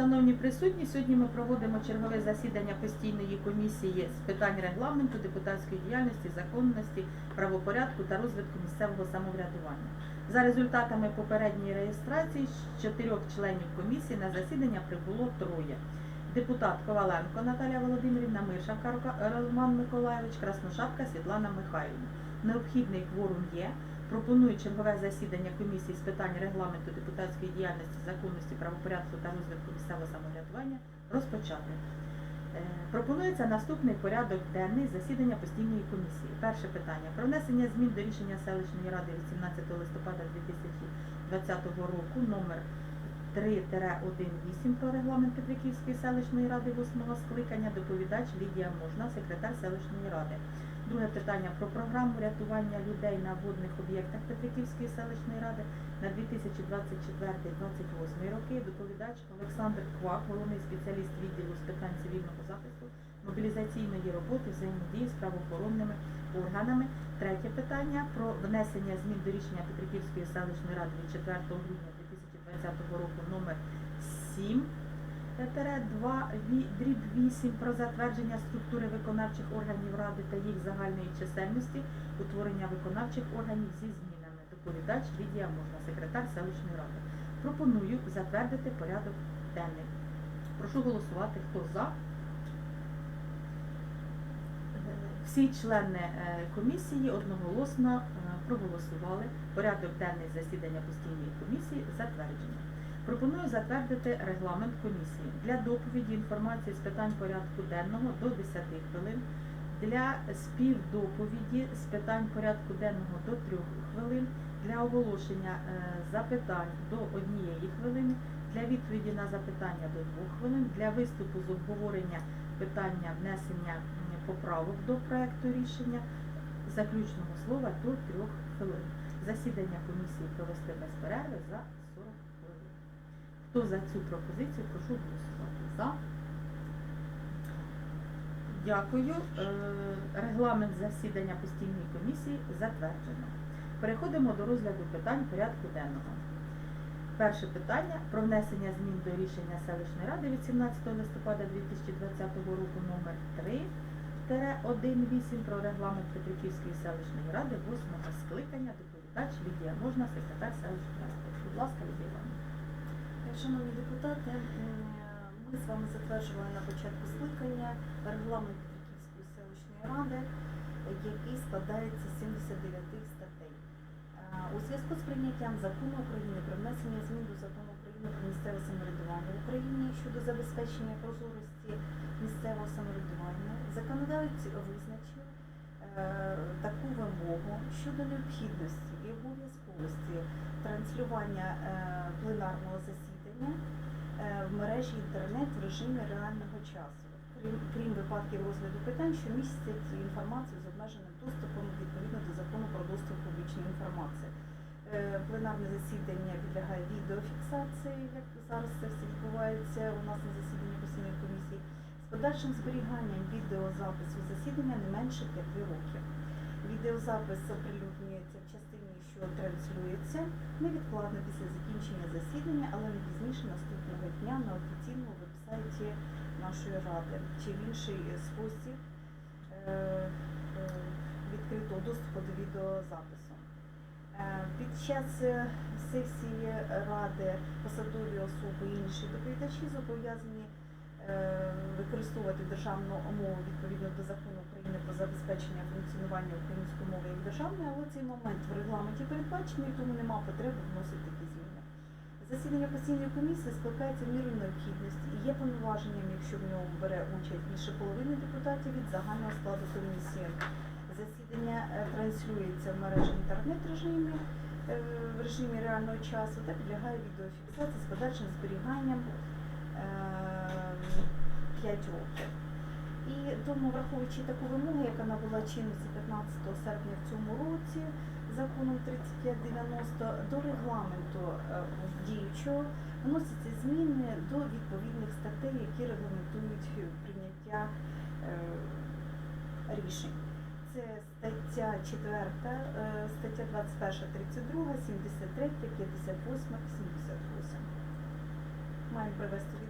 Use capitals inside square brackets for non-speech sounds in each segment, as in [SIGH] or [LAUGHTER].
Шановні присутні, сьогодні ми проводимо чергове засідання постійної комісії з питань регламенту, депутатської діяльності, законності, правопорядку та розвитку місцевого самоврядування. За результатами попередньої реєстрації з чотирьох членів комісії на засідання прибуло троє. Депутат Коваленко Наталя Володимирівна, Мишавка Роман Миколайович, Красношапка Світлана Михайлівна. Необхідний кворум є. Пропоную чергове засідання комісії з питань регламенту депутатської діяльності, законності, правопорядку та розвитку місцевого самоврядування розпочати. Е, Пропонується наступний порядок денний засідання постійної комісії. Перше питання про внесення змін до рішення селищної ради від 17 листопада 2020 року номер 3-1-8 про регламент Петриківської селищної ради 8 скликання. Доповідач Лідія Можна, секретар селищної ради. Друге питання про програму рятування людей на водних об'єктах Петриківської селищної ради на 2024-2028 роки. Доповідач Олександр Квак, головний спеціаліст відділу з питань цивільного захисту, мобілізаційної роботи, взаємодії з правоохоронними органами. Третє питання про внесення змін до рішення Петриківської селищної ради від 4 грудня 2020 року номер 7 2 дріб 8 про затвердження структури виконавчих органів ради та їх загальної чисельності, утворення виконавчих органів зі змінами. Доповідач Лідія Можна, секретар селищної ради. Пропоную затвердити порядок денний. Прошу голосувати, хто за. Всі члени е, комісії одноголосно е, проголосували. Порядок денний засідання постійної комісії затверджено. Пропоную затвердити регламент комісії. Для доповіді інформації з питань порядку денного до 10 хвилин, для співдоповіді з питань порядку денного до 3 хвилин, для оголошення е, запитань до 1 хвилини, для відповіді на запитання до 2 хвилин, для виступу з обговорення питання внесення поправок до проекту рішення, заключного слова до 3 хвилин. Засідання комісії провести без перерви за 40 хвилин. Хто за цю пропозицію, прошу голосувати. За. Дякую. Е, Регламент засідання постійної комісії затверджено. Переходимо до розгляду питань порядку денного. Перше питання про внесення змін до рішення селищної ради від 17 листопада 2020 року номер 3 1.8 про регламент Петриківської селищної ради 8 скликання. Доповідач Лідія Можна, секретар селищної ради. Будь ласка, Лідія Іванівна. Шановні депутати, ми з вами затверджували на початку скликання регламент Петриківської селищної ради, який складається з 79 статей. Е, У зв'язку з прийняттям закону України про внесення змін до закону України про місцеве самоврядування в Україні щодо забезпечення прозорості місцевого самоврядування, законодавець визначив е, таку вимогу щодо необхідності і обов'язковості транслювання е, пленарного засідання е, в мережі інтернет в режимі реального часу, крім, крім випадків розгляду питань, що містять інформацію з обмеженим доступом відповідно до закону про доступ публічної інформації. Е, Пленарне засідання підлягає відеофіксації, як зараз це все відбувається у нас на засіданні постійної комісії, з подальшим зберіганням відеозапису засідання не менше 5 років. Відеозапис оприлюднюється в частині, що транслюється невідкладно після закінчення засідання, але не пізніше наступного дня на офіційному вебсайті нашої ради чи в інший спосіб е, е, відкритого доступу до відеозапису. Е, Під час сесії ради посадові особи і інші доповідачі зобов'язані використовувати державну мову відповідно до закону забезпечення функціонування української мови як державної, але цей момент в регламенті передбачений, тому нема потреби вносити такі зміни. Засідання постійної комісії скликається в міру необхідності і є повноваженням, якщо в ньому бере участь більше половини депутатів від загального складу комісії. Засідання е, транслюється в мережі інтернет-режимі е, в режимі реального часу та підлягає відеофіксації з подальшим зберіганням 5 років. І тому, враховуючи таку вимогу, яка набула чинності 15 серпня в цьому році законом 3590 до регламенту е, діючого вносяться зміни до відповідних статей, які регламентують прийняття е, рішень. Це стаття 4, е, стаття 21, 32, 73, 58, 78. Маємо привести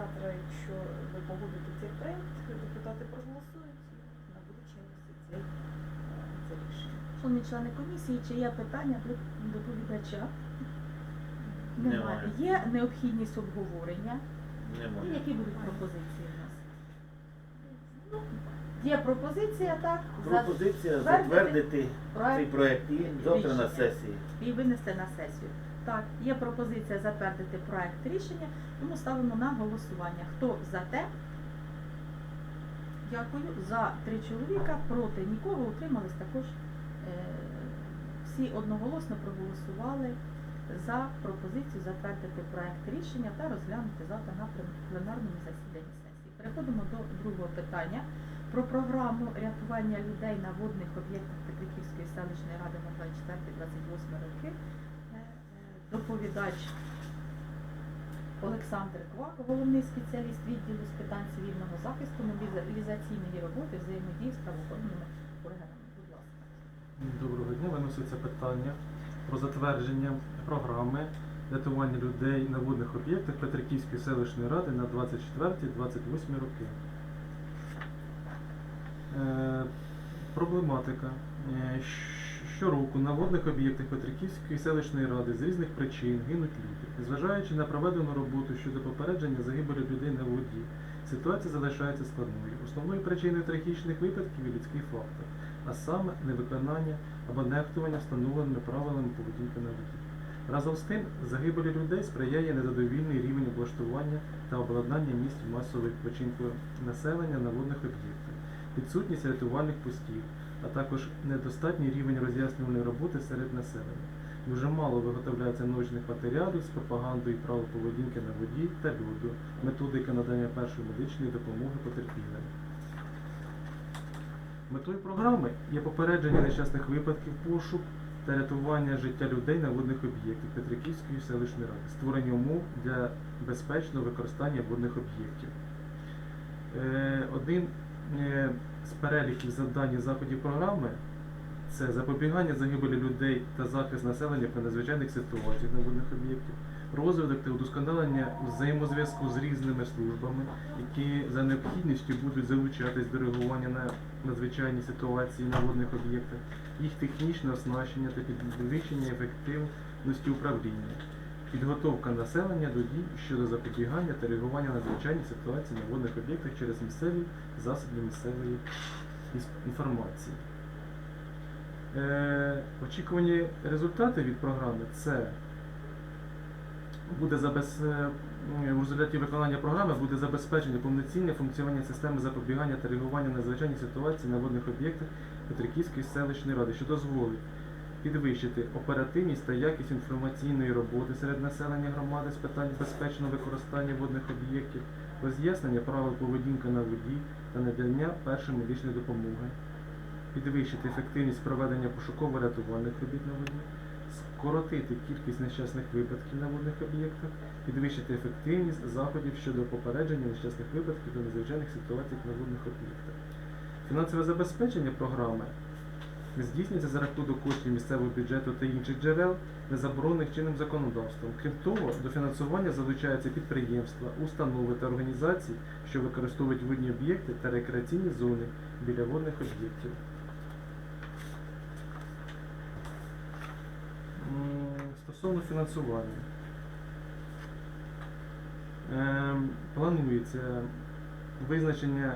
завтра, якщо ви погодите цей проект, депутати проголосують і набуде чинності е, це рішення. Шановні члени комісії, чи є питання до доповідача? Немає. Є необхідність обговорення. І які будуть пропозиції у нас? Ну, є пропозиція, так? Пропозиція затвердити затвердити цей проект і завтра на сесії. і винести на сесію. Так, є пропозиція затвердити проект рішення, тому ставимо на голосування. Хто за те? Дякую. За три чоловіка, проти нікого, утримались також. Е, всі одноголосно проголосували за пропозицію затвердити проект рішення та розглянути завтра на пленарному засіданні сесії. Переходимо до другого питання про програму рятування людей на водних об'єктах Петриківської селищної ради на 24-28 роки. Е, е, Доповідач Олександр Квак, головний спеціаліст відділу з питань цивільного захисту, мобілізаційної роботи, взаємодії з правоохоронними органами. Будь ласка. Доброго дня. Виноситься питання про затвердження програми рятування людей на водних об'єктах Петриківської селищної ради на 24-28 роки. Е, проблематика. Щороку на водних об'єктах Петриківської селищної ради з різних причин гинуть люди. Зважаючи на проведену роботу щодо попередження загибелі людей на воді, ситуація залишається складною. Основною причиною трагічних випадків є людський фактор, а саме невиконання або нехтування встановленими правилами поведінки на воді. Разом з тим, загибелі людей сприяє незадовільний рівень облаштування та обладнання місць масового відпочинку населення на водних об'єктах, відсутність рятувальних постів, а також недостатній рівень роз'яснювальної роботи серед населення. Дуже мало виготовляється научних матеріалів з пропагандою правил поведінки на воді та льоду, методика надання першої медичної допомоги потерпілим. Метою програми є попередження нещасних випадків, пошук та рятування життя людей на водних об'єктах Петриківської селищної ради, створення умов для безпечного використання водних об'єктів. Е, Один е, з переліків завдань і заходів програми це запобігання загибелі людей та захист населення при надзвичайних ситуаціях на водних об'єктах, розвиток та удосконалення взаємозв'язку з різними службами, які за необхідністю будуть залучатись до реагування на надзвичайні ситуації на водних об'єктах, їх технічне оснащення та підвищення ефективності управління, підготовка населення до дій щодо запобігання та реагування на надзвичайні ситуації на водних об'єктах через місцеві засоби місцевої інформації. Е, очікувані результати від програми це буде забез... е, в результаті виконання програми буде забезпечення повноцінне функціонування системи запобігання та реагування на надзвичайні ситуації на водних об'єктах Петриківської селищної ради, що дозволить підвищити оперативність та якість інформаційної роботи серед населення громади з питань безпечного використання водних об'єктів, роз'яснення правил поведінки на воді та надання першої медичної допомоги, підвищити ефективність проведення пошуково-рятувальних робіт на воді, скоротити кількість нещасних випадків на водних об'єктах, підвищити ефективність заходів щодо попередження нещасних випадків та надзвичайних ситуацій на водних об'єктах. Фінансове забезпечення програми здійснюється за рахунок коштів місцевого бюджету та інших джерел, не заборонених чинним законодавством. Крім того, до фінансування залучаються підприємства, установи та організації, що використовують водні об'єкти та рекреаційні зони біля водних об'єктів. Стосовно фінансування. Ем, Планується визначення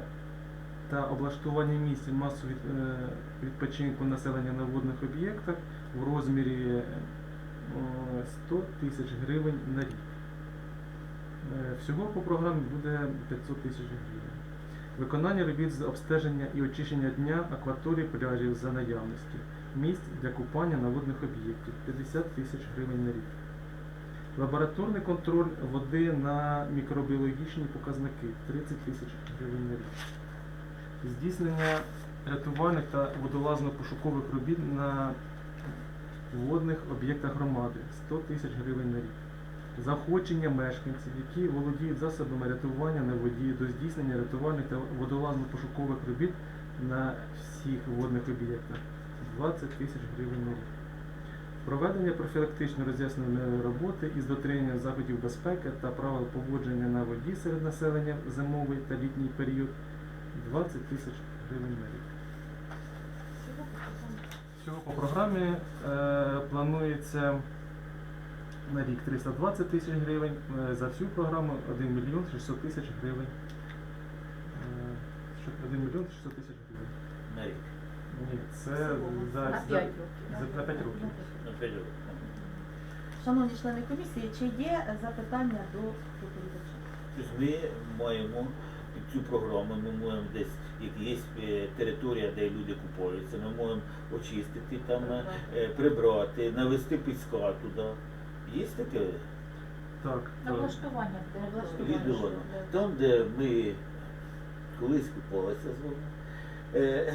та облаштування місць від- е, відпочинку населення на водних об'єктах в розмірі е, 100 тисяч гривень на рік. Е, Всього по програмі буде 500 тисяч гривень. Виконання робіт з обстеження і очищення дня акваторії пляжів за наявності, місць для купання на водних об'єктів 50 тисяч гривень на рік. Лабораторний контроль води на мікробіологічні показники 30 тисяч гривень на рік. Здійснення рятувальних та водолазно-пошукових робіт на водних об'єктах громади 100 тисяч гривень на рік. Заохочення мешканців, які володіють засобами рятування на воді до здійснення рятувальних та водолазно-пошукових робіт на всіх водних об'єктах 20 тисяч гривень на рік. Проведення профілактичної роз'ясненої роботи із дотриманням заходів безпеки та правил поводження на воді серед населення в зимовий та літній період 20 тисяч гривень на рік. Всього по програмі. Е, планується на рік 320 тисяч гривень. Е, за всю програму 1 мільйон 600 тисяч гривень. Е, що- 1 мільйон 600 тисяч гривень. На рік. Ні, це Всього. за, за, 5 років. за- на 5 років. На п'ять років. Шановні члени комісії, чи є запитання до доповідача? Тобто ми маємо цю програму, ми можемо десь, як є е, територія, де люди купаються, ми можемо очистити, там е, прибрати, навести піска туди. Є таке Так, влаштування відео? Там, де ми колись купалися з вами. Е,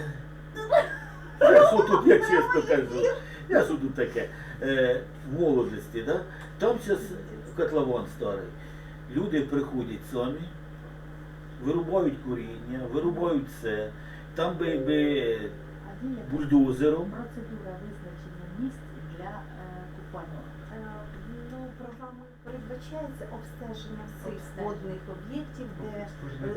Що тут я чесно кажу? Я що тут таке? Е, в молодості, да? там зараз котлован старий. Люди приходять самі, вирубають коріння, вирубають все. Там би, би бульдозером. процедура визначення місць для е, купання? Е, Ну, програмою передбачається обстеження всіх водних об'єктів, де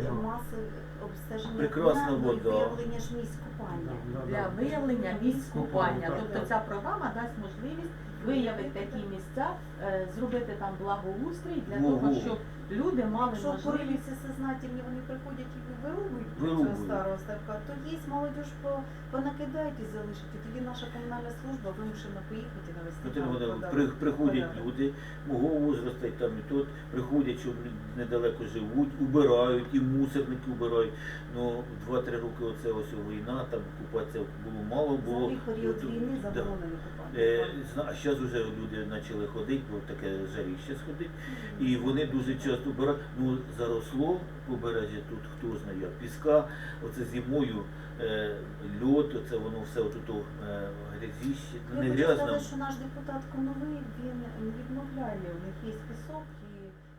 е, маси обстеження Прекрасна вода. виявлення ж місць купання. Для виявлення місць купання. Тобто ця програма дасть можливість виявити такі місця, е, зробити там благоустрій для того, щоб люди мали Якщо можливість. корилися сознательні, вони приходять і вирубують Вирубують. цього старого ставка, то є молодь по, понакидають і залишать. І тоді наша комунальна служба вимушена поїхати і навести. Петро там порядок. при, приходять Порядок. люди мого возрасту, і там і тут, приходять, що недалеко живуть, убирають, і мусорники убирають. Ну, 2-3 роки оце ось війна, там купатися було мало, було. той період війни да. заборонені купання. Е, зна- А зараз вже люди почали ходити, бо таке жаріще сходить. І вони дуже часто беруть, ну заросло побережжя тут, хто знає, піска, оце зимою е, льот, оце воно все отут е, грязіще, ну, Я не хочу грязно. сказати, що наш депутат Коновий, він не відмовляє, у них є пісок, і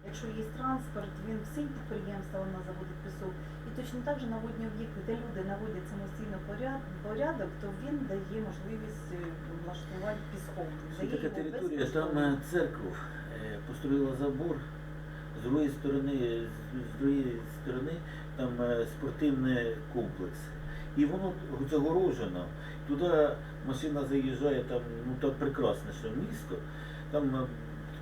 якщо є транспорт, він всім підприємствам вона заводить пісок. І точно так же на водні об'єкти, де люди наводять самостійно поряд- порядок, то він дає можливість е, влаштувати піском. Це Дає така його територія, безкоштовно. там е, церкву е, построїла забор, з другої сторони, з- другої сторони там е, спортивний комплекс. І воно загорожено. Туди машина заїжджає, там ну так прекрасне, що місто. Там е,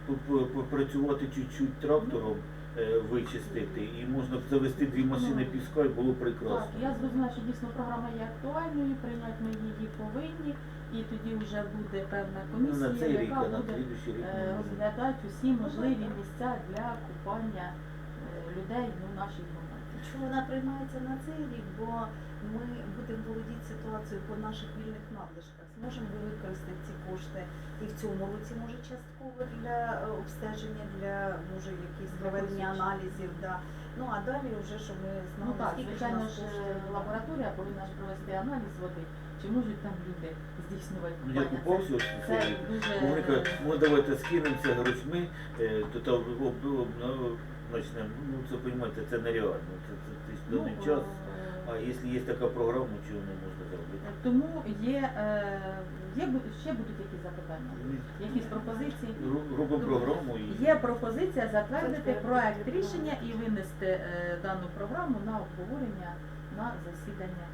по- по- попрацювати чуть-чуть трактором, е, вичистити, і можна завести дві машини піска, і було прекрасно. Так, я зрозуміла, що дійсно програма є актуальною, прийняти ми повинні, і тоді вже буде певна Ну, на комісія, цей рік, яка а на буде слідуючий рік. е, можемо. розглядати усі можливі місця для купання е, людей ну, в нашій громаді. Чому вона приймається на цей рік, бо ми будемо володіти ситуацією по наших вільних надлишках. Зможемо використати ці кошти і в цьому році, може, частково для е, обстеження, для може якихось Для проведення аналізів. Да. Ну а далі вже що ми Ну знаємо, так, скільки ж у звичайно нас ж коштів. е, лабораторія повинна ж провести аналіз води, чи можуть там люди здійснювати Ну, я купання. купався, Це сьогодні. дуже Вони кажуть, ну давайте скинемося грошми, е, то там ну, почнемо. Ну це розумієте, це нереально. Це, це, це ну, час. е, А якщо є така програма, чого не можна зробити? Тому є, е, є бу- ще будуть якісь запитання, якісь пропозиції. Ру- Робимо програму і Є пропозиція затвердити проект рішення і винести е, дану програму на обговорення на засідання.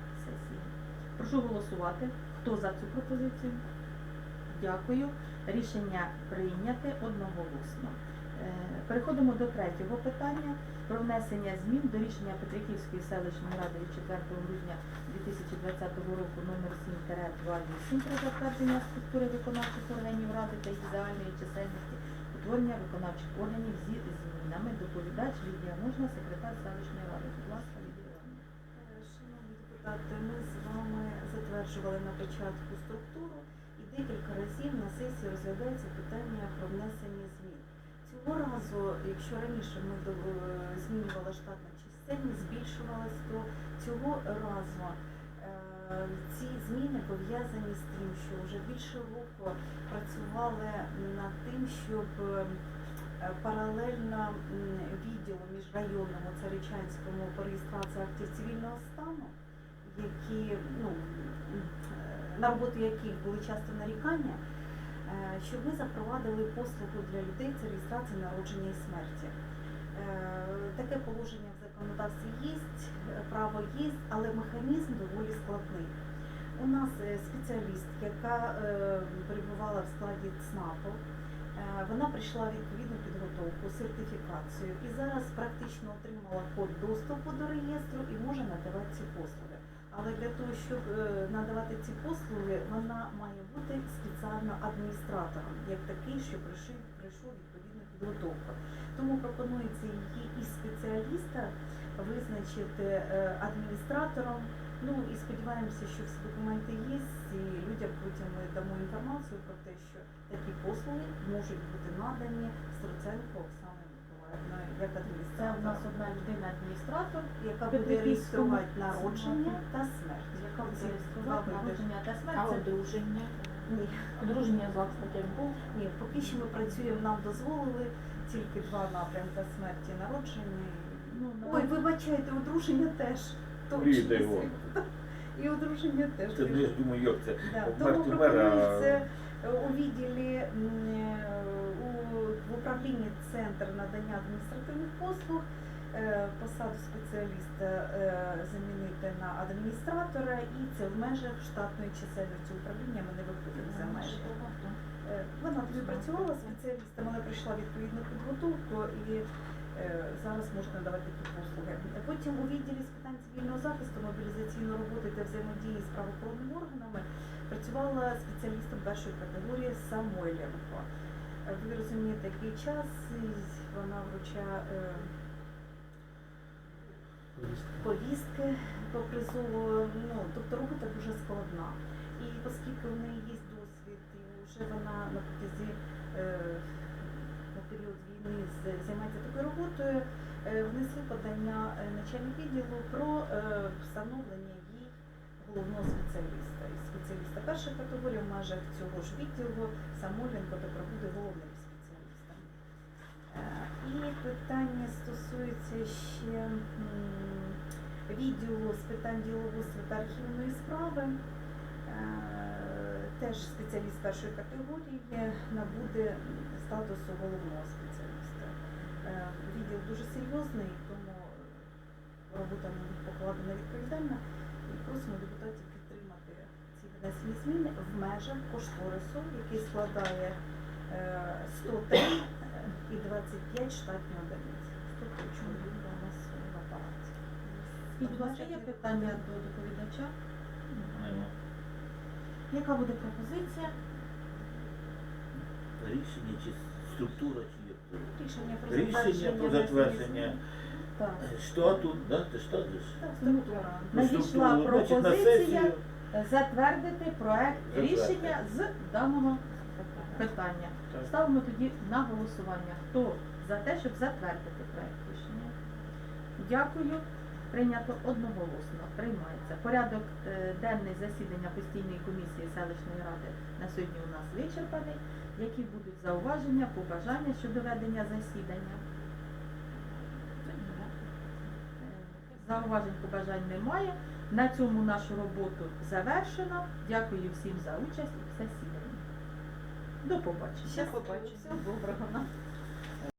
Прошу голосувати. Хто за цю пропозицію? Дякую. Рішення прийняте одноголосно. Е, Переходимо до третього питання про внесення змін до рішення Петриківської селищної ради від 4 грудня 2020 року номер 7-28 про затвердження структури виконавчих органів ради та їх загальної чисельності утворення виконавчих органів зі змінами. Доповідач Лідія Можна, секретар селищної ради. Будь ласка, Лідія Іванівна. Е, Шановні депутати, ми з вами затверджували на початку структуру і декілька разів на сесії розглядається питання про внесення змін. Цього разу, якщо раніше ми е, змінювали штатну чисельність, збільшувалась, то цього разу е, ці зміни пов'язані з тим, що вже більше року працювали над тим, щоб е, паралельно відділу міжрайонному Царичанському по реєстрації актів цивільного стану, які ну на роботу яких були часто нарікання, е, щоб ми запровадили послугу для людей це реєстрація народження і смерті. Е, Таке положення в законодавстві є, право є, але механізм доволі складний. У нас е, спеціаліст, яка перебувала в складі ЦНАПу, вона прийшла відповідну підготовку, сертифікацію і зараз практично отримала код доступу до реєстру і може надавати ці послуги. Але для того, щоб е, надавати ці послуги, вона має бути спеціально адміністратором, як такий, що прийшов, прийшов відповідну підготовку. Тому пропонується її і спеціаліста визначити е, адміністратором. Ну і сподіваємося, що всі документи є, і людям потім ми дамо інформацію про те, що такі послуги можуть бути надані Строценко Оксани Миколаївна як Це адміністратор, нас одна людина адміністратор, яка буде реєструвати народження та смерть. яка буде реєструвати народження та смерть. Це одруження? Ні, Одруження з таке було? ні, поки що ми працюємо, нам дозволили тільки два напрямки смерті народження. ну, Ой, вибачайте, одруження теж. Точно. Його. [LAUGHS] І одруження теж. Це ну, я ж думаю, як це? Да, тому а- пропонується у відділі е, у, управлінні Центр надання адміністративних послуг е, посаду спеціаліста е, замінити на адміністратора, і це в межах штатної чисельності управління. Ми не виходимо за межі. Е, Вона тоді працювала спеціалістом, але пройшла відповідну підготовку і зараз може надавати такі послуги. Потім у відділі з питань цивільного захисту, мобілізаційної роботи та взаємодії з правоохоронними органами працювала спеціалістом першої категорії Самойленко. Е, Ви розумієте, який час вона вручає е, повістки по призову. Ну, тобто робота дуже складна. І оскільки в неї є досвід, і вже вона на протязі е, на період війни займається такою роботою, внесли подання начальник відділу про встановлення головного спеціаліста. І спеціаліста першої категорії в межах цього ж відділу Самойленко тепер буде головним спеціалістом. Е, І питання стосується ще відділу з питань діловодства та архівної справи. Е, Теж спеціаліст першої категорії набуде статусу головного спеціаліста. Е, Відділ дуже серйозний, тому робота покладена відповідальна. Просимо депутатів підтримати ці внесені зміни в межах кошторису, який складає е, 103 і 25 штатні одиниці. 103 чоловіка у нас в апараті. Будь ласка, є питання до доповідача? Нема. Яка буде пропозиція? Рішення чи структура, чи як? Рішення про Рішення про затвердження Так. штату, да? Це штат же ж? Так, структура. Ну, Надійшла структуру, значить, на пропозиція сесію. затвердити проект Затвердити. рішення з даного питання. Так. Ставимо тоді на голосування. Хто за те, щоб затвердити проект рішення? Дякую. Прийнято одноголосно. Приймається. Порядок е, денний засідання постійної комісії селищної ради на сьогодні у нас вичерпаний. Які будуть зауваження, побажання щодо ведення засідання? Е, Зауважень побажань немає. На цьому нашу роботу завершено. Дякую всім за участь у засіданні. До побачення. До побачення. Доброго нам.